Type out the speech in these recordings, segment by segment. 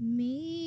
Me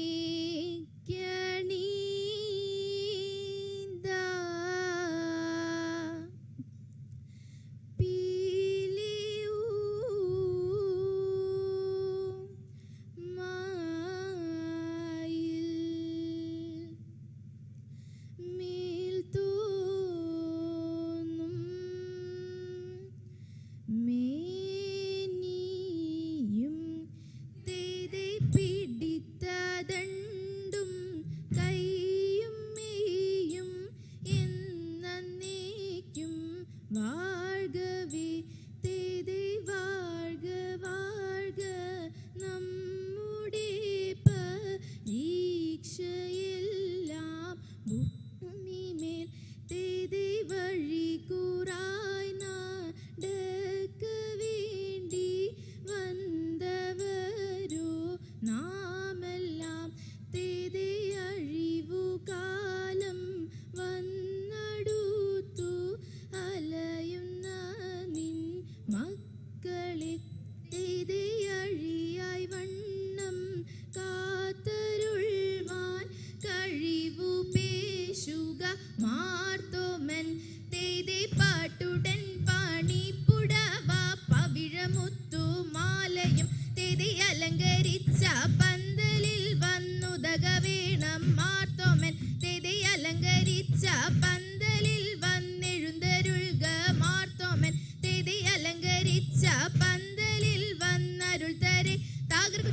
Sagar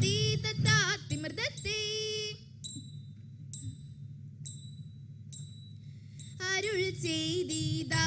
അരുൾ ചെയ്തീതാ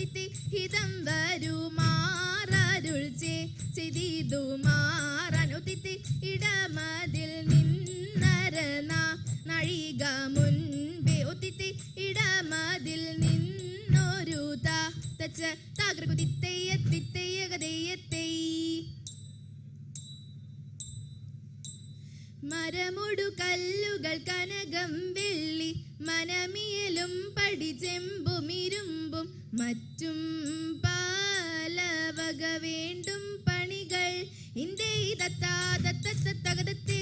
തിത്തി ഹിതം വരുമാറരുൾ ചെയ്തിതു മാറനു തിത്തി ഇടമതിൽ നിന്നരന നഴിക മുൻപേ ഒത്തിത്തി ഇടമതിൽ നിന്നൊരു താ തച്ച താകൃകുതിത്തയ്യ തിത്തയ്യ കഥയ്യത്തയ്യ മരമൊടു കല്ലുകൾ കനകം വെള്ളി മനമിയലും പടിചെമ്പും ഇരുമ്പും മറ്റും പാലവക വേണ്ടും പണികൾ. ഇന്ത്യ തത്തകതത്തെ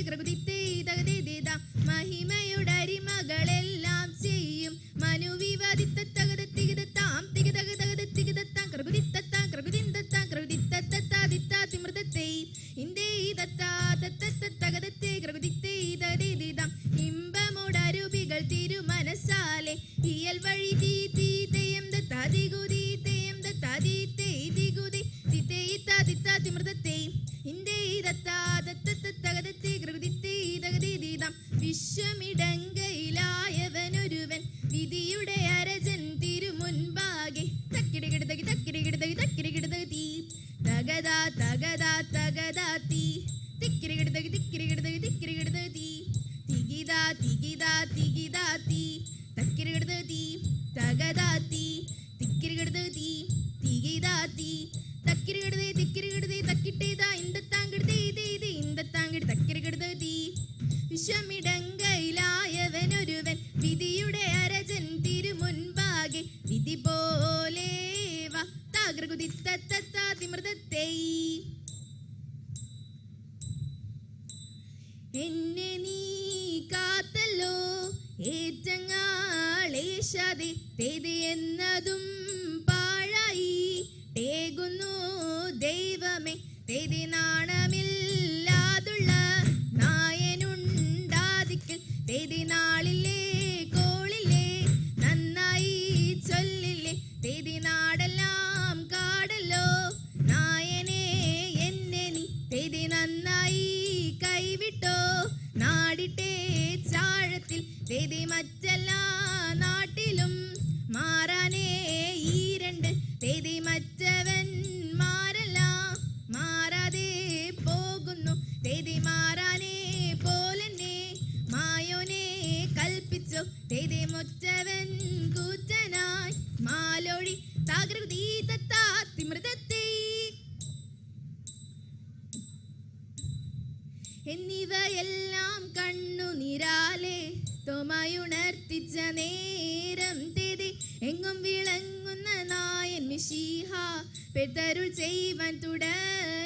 ചെയ്യും. തകതേതാ മഹിമയുടരിമകളെല്ലാം ചെയ്യും മനുവിവതിത്തകതത്തികിതത്താം തികതകതകതത്തികിതത്താം കൃതിത്തത്താം കൃതിന്തത്താം കൃതിത്തത്താതിത്താതിമൃതത്തെ ഇന്ത്യ താത്തി ഗീതാത്തി ഗീതാത്തി തക്കിരികിടുത്ത് തീ തകതാത്തി തിക്കിരികിടുത്ത് തീ തികിതാത്തി പശ്ചതി തേതി എന്നതും പാഴായി തേകുന്നു ദൈവമേ തേതി നാണ മരിച്ചവന്മാരെല്ലാം മാലോടി എന്നിവയെല്ലാം കണ്ണു നിരാലെ തോമായുണർത്തിച്ച നേരം തേതി. എങ്ങും വിളങ്ങും നായൻ മിശീഹ പെരുത്തരുൾ ചെയ്യുവാൻ തുടങ്ങി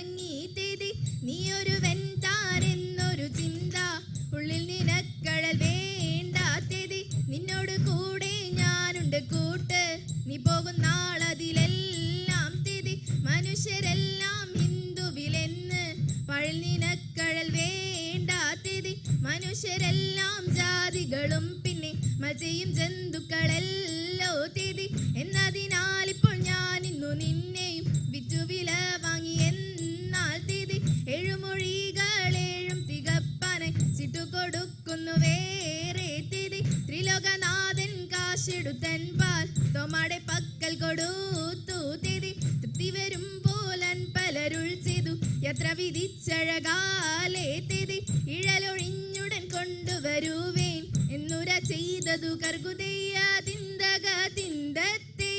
ചെയ്തതു കർഗുതയ്യ തിന്തക തിന്തത്തേ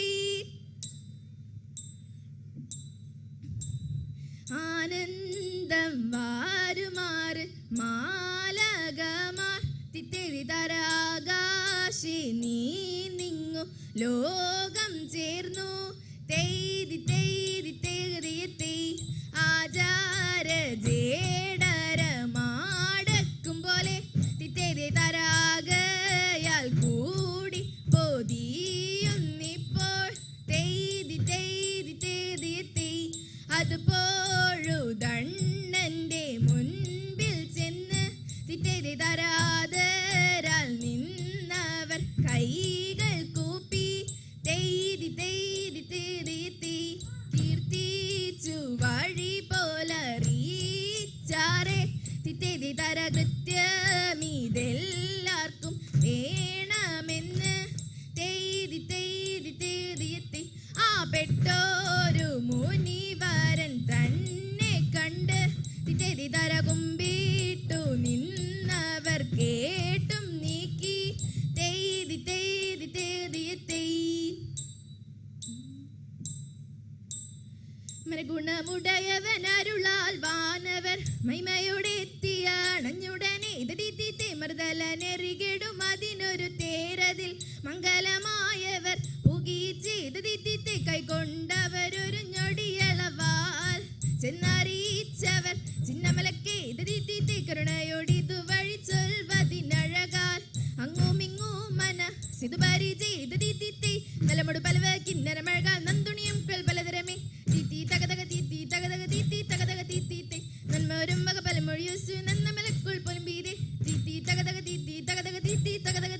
ആനന്ദം വാരുമാറ് മാലകമാർ തിത്തേരി തരാകാശി നീ നിങ്ങു ലോകം ചേർന്നു. തെയ്തി തെയ്തി തിറ്റേതി തര കൃത്യമിതെല്ലാവർക്കും വേണമെന്ന് തെയ്തി തെയ്തി തെയ്തിയെത്തി ആ പെട്ടോരു മുനിവരൻ തന്നെ കണ്ട് തിറ്റേതി തര നിന്നവർ കേട്ടും നീക്കി. തെയ്തി തെയ്തി തെയ്തിയെത്തി ഗുണമുടയവൻ അരുളാൽ വാനവർ മൈമയോടെ തകതക